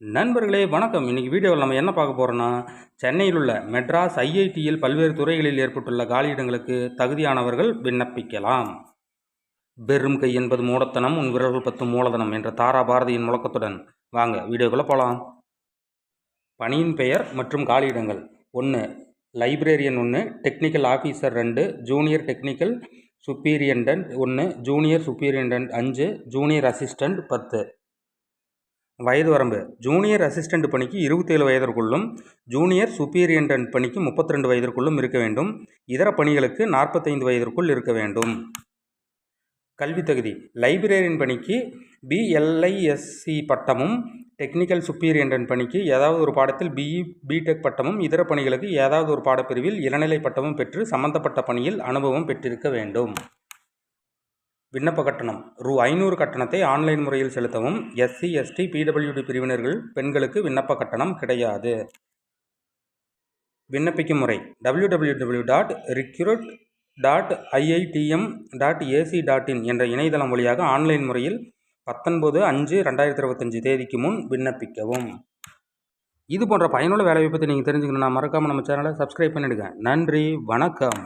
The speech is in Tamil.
நண்பர்களே வணக்கம். இன்றைக்கி வீடியோவில் நம்ம என்ன பார்க்க போகிறோன்னா சென்னையில் உள்ள மெட்ராஸ் ஐஐடியில் பல்வேறு துறைகளில் ஏற்பட்டுள்ள காலியிடங்களுக்கு தகுதியானவர்கள் விண்ணப்பிக்கலாம். பெரும் கை என்பது மூடத்தனம் உன் விரல்கள் பத்து மூலதனம் என்ற தாரா பாரதியின் முழக்கத்துடன். வாங்க வீடியோக்குள்ளே போகலாம் பணியின் பெயர் மற்றும் காலியிடங்கள் ஒன்று லைப்ரரியன் ஒன்று டெக்னிக்கல் ஆஃபீஸர் ரெண்டு ஜூனியர் டெக்னிக்கல் சுப்பீரியண்டன்ட் ஒன்று ஜூனியர் சுப்பீரியண்டன்ட் அஞ்சு ஜூனியர் அசிஸ்டண்ட் பத்து. வயது வரம்பு. ஜூனியர் அசிஸ்டண்ட் பணிக்கு இருபத்தேழு வயதிற்குள்ளும் ஜூனியர் சுப்பீரியண்டன்ட் பணிக்கு முப்பத்தி ரெண்டு வயதிற்குள்ளும் இருக்க வேண்டும். இதர பணிகளுக்கு நாற்பத்தைந்து வயதிற்குள் இருக்க வேண்டும். கல்வி தகுதி. லைப்ரரியன் பணிக்கு பிஎல்ஐஎஸ்சி பட்டமும் டெக்னிக்கல் சுப்பீரியண்டன்ட் பணிக்கு ஏதாவது ஒரு பாடத்தில் பிஇ பிடெக் பட்டமும் இதர பணிகளுக்கு ஏதாவது ஒரு பாடப்பிரிவில் இளநிலை பட்டமும் பெற்று சம்பந்தப்பட்ட பணியில் அனுபவம் பெற்றிருக்க வேண்டும். விண்ணப்ப கட்டணம். ரூ. ஐநூறு கட்டணத்தை ஆன்லைன் முறையில் செலுத்தவும் எஸ்சி எஸ்டி பிடபிள்யூடி பிரிவினர்கள் பெண்களுக்கு விண்ணப்ப கட்டணம் கிடையாது. விண்ணப்பிக்கும் முறை W W W dot recruit dot IITM dot AC dot in என்ற இணையதளம் வழியாக ஆன்லைன் முறையில் பத்தொன்பது அஞ்சு ரெண்டாயிரத்தி இருபத்தஞ்சி தேதிக்கு முன் விண்ணப்பிக்கவும். இது போன்ற பயனுள்ள வேலைவாய்ப்பை நீங்கள் தெரிஞ்சுக்கணுன்னா மறக்காமல் நம்ம சேனலை சப்ஸ்கிரைப் பண்ணிவிடுங்க நன்றி வணக்கம்.